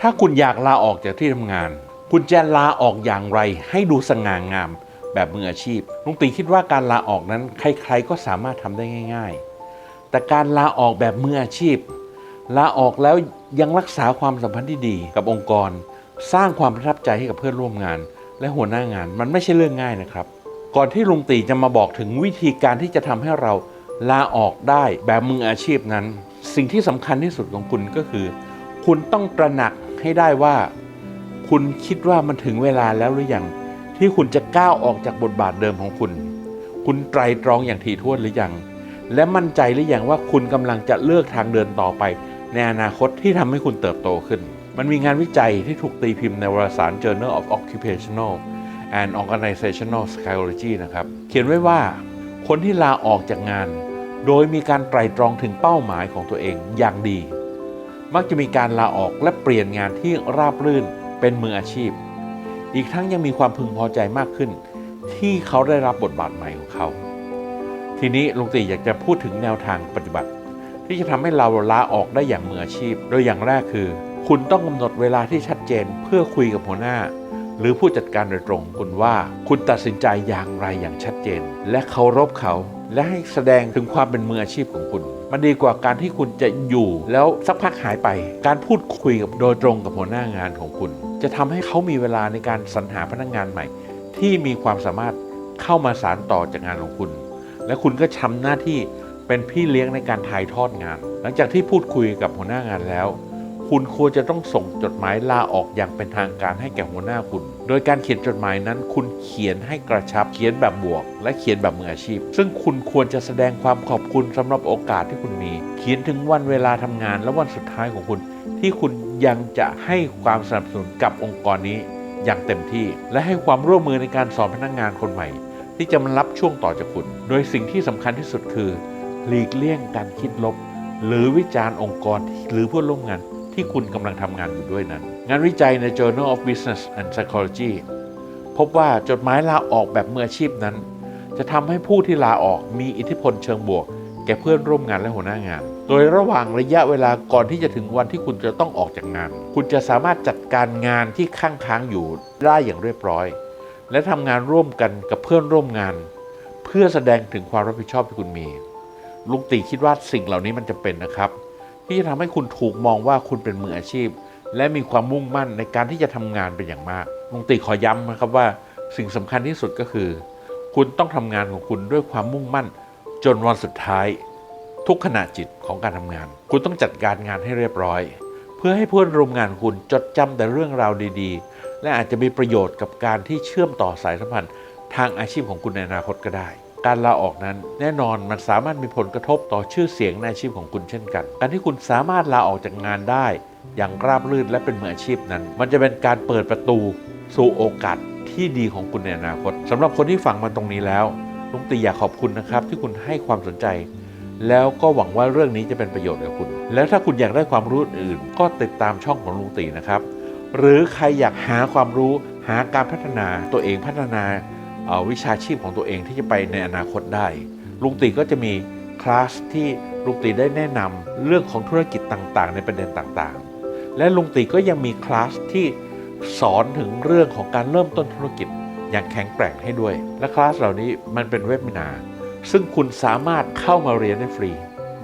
ถ้าคุณอยากลาออกจากที่ทำงาน คุณจะลาออกอย่างไร ให้ดูสง่างามแบบมืออาชีพลุงตีคิดว่าการลาออกนั้นใครๆก็สามารถทำได้ง่าย ๆ แต่การลาออกแบบมืออาชีพ ลาออกแล้วยังรักษาความสัมพันธ์ที่ดี กับองค์กร สร้างความประทับใจให้กับเพื่อนร่วมงาน และหัวหน้างานมันไม่ใช่เรื่องง่ายนะครับ ก่อนที่ลุงตีจะมาบอกถึงวิธีการที่จะทำให้เราลาออกได้แบบมืออาชีพนั้น สิ่งที่สำคัญที่สุดของคุณก็คือ คุณต้องตระหนัก ให้ได้ว่า คุณคิดว่ามันถึงเวลาแล้วหรือยังที่คุณจะก้าวออกจากบทบาทเดิมของคุณ คุณไตรตรองอย่างถี่ถ้วนหรือยัง และมั่นใจหรือยังว่าคุณกำลังจะเลือกทางเดินต่อไป ในอนาคตที่ทำให้คุณเติบโตขึ้น มันมีงานวิจัยที่ถูกตีพิมพ์ในวารสาร Journal of Occupational and Organizational Psychology นะครับ เขียนไว้ว่าคนที่ลาออกจากงาน โดยมีการไตรตรองถึงเป้าหมายของตัวเองอย่างดี มักจะมีการลาออกและเปลี่ยนงานที่ราบรื่นเป็นมืออาชีพ อีกทั้งยังมีความพึงพอใจมากขึ้น ที่เขาได้รับบทบาทใหม่ของเขา ทีนี้ลุงตีอยากจะพูดถึงแนวทางปฏิบัติ ที่จะทำให้เราลาออกได้อย่างมืออาชีพ โดยอย่างแรกคือ คุณต้องกำหนดเวลาที่ชัดเจนเพื่อคุยกับหัวหน้า หรือผู้จัดการโดยตรงคุณว่า คุณตัดสินใจอย่างไรอย่างชัดเจน และเคารพเขา และให้แสดงถึงความเป็นมืออาชีพของคุณ มันดีกว่าการที่คุณจะอยู่ แล้วสักพักหายไป การพูดคุยกับโดยตรงกับหัวหน้างานของคุณ จะทำให้เขามีเวลาในการสรรหาพนักงานใหม่ ที่มีความสามารถเข้ามาสารต่อจากงานของคุณ และคุณก็ทำหน้าที่เป็นพี่เลี้ยงในการถ่ายทอดงาน หลังจากที่พูดคุยกับหัวหน้างานแล้ว คุณควรจะต้องส่งจดหมายลาออกอย่างเป็นทางการให้แก่หัวหน้าคุณ โดยการเขียนจดหมายนั้น คุณเขียนให้กระชับ เขียนแบบบวก และเขียนแบบมืออาชีพ ซึ่งคุณควรจะแสดงความขอบคุณสำหรับโอกาสที่คุณมี เขียนถึงวันเวลาทำงานและวันสุดท้ายของคุณ ที่คุณยังจะให้ความสนับสนุนกับองค์กรนี้ อย่างเต็มที่ และให้ความร่วมมือในการสอนพนักงานคนใหม่ ที่จะมารับช่วงต่อจากคุณ โดยสิ่งที่สำคัญที่สุดคือ หลีกเลี่ยงการคิดลบหรือวิจารณ์องค์กรหรือเพื่อนร่วมงาน ที่คุณกำลังทำงานอยู่ด้วยนั้น งานวิจัยใน Journal of Business and Psychology พบว่าจดหมายลาออกแบบมืออาชีพนั้น จะทำให้ผู้ที่ลาออกมีอิทธิพลเชิงบวก แก่เพื่อนร่วมงานและหัวหน้างาน โดยระหว่างระยะเวลาก่อนที่จะถึงวันที่คุณจะต้องออกจากงาน คุณจะสามารถจัดการงานที่ค้างค้างอยู่ได้อย่างเรียบร้อย และทำงานร่วมกันกับเพื่อนร่วมงาน เพื่อแสดงถึงความรับผิดชอบที่คุณมีลุงตีคิดว่าสิ่งเหล่านี้มันจะเป็นนะครับ ที่จะทำให้คุณถูกมองว่าคุณเป็นมืออาชีพ และมีความมุ่งมั่นในการที่จะทำงานเป็นอย่างมากลุงตีขอย้ำนะครับว่าสิ่งสำคัญที่สุดก็คือ คุณต้องทำงานของคุณด้วยความมุ่งมั่น จนวันสุดท้าย ทุกขณะจิตของการทำงาน คุณต้องจัดการงานให้เรียบร้อย เพื่อให้เพื่อนร่วมงานคุณจดจำแต่เรื่องราวดีๆ และอาจจะมีประโยชน์กับการที่เชื่อมต่อสายสัมพันธ์ทางอาชีพของคุณในอนาคตก็ได้ การลาออกนั้นแน่นอนมันสามารถมีผลกระทบต่อชื่อเสียงในอาชีพของคุณเช่นกัน การที่คุณสามารถลาออกจากงานได้ อย่างราบรื่นและเป็นมืออาชีพนั้น มันจะเป็นการเปิดประตูสู่โอกาสที่ดีของคุณในอนาคตสำหรับคนที่ฟังมาตรงนี้แล้วลุงตีอยากขอบคุณนะครับที่คุณให้ความสนใจ แล้วก็หวังว่าเรื่องนี้จะเป็นประโยชน์กับคุณ แล้วถ้าคุณอยากได้ความรู้อื่น ก็ติดตามช่องของลุงตีนะครับ หรือใครอยากหาความรู้หาการพัฒนาตัวเองพัฒนา วิชาชีพของตัวเองที่จะไปในอนาคตได้ ลุงตีก็จะมีคลาสที่ลุงตีได้แนะนำเรื่องของธุรกิจต่างๆ ในประเด็นต่างๆ และลุงตีก็ยังมีคลาสที่สอนถึงเรื่องของการเริ่มต้นธุรกิจอย่างแข็งแกร่งให้ด้วย และคลาสเหล่านี้มันเป็นเว็บมินา ซึ่งคุณสามารถเข้ามาเรียนได้ฟรี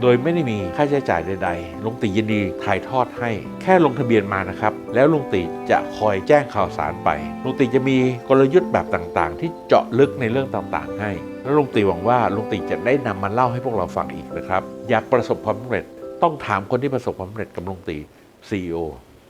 โดยไม่ได้มีค่าใช้จ่ายใดๆลุงตียินดีถ่ายทอดให้ แค่ลงทะเบียนมานะครับ แล้วลุงตีจะคอยแจ้งข่าวสารไปลุงตีจะมีกลยุทธ์แบบต่างๆ ที่เจาะลึกในเรื่องต่างๆ ให้ แล้วลุงตีหวังว่าลุงตีจะได้นำมาเล่าให้พวกเราฟังอีกนะครับ อยากประสบความสำเร็จต้องถามคนที่ประสบความสำเร็จกับลุงตี CEO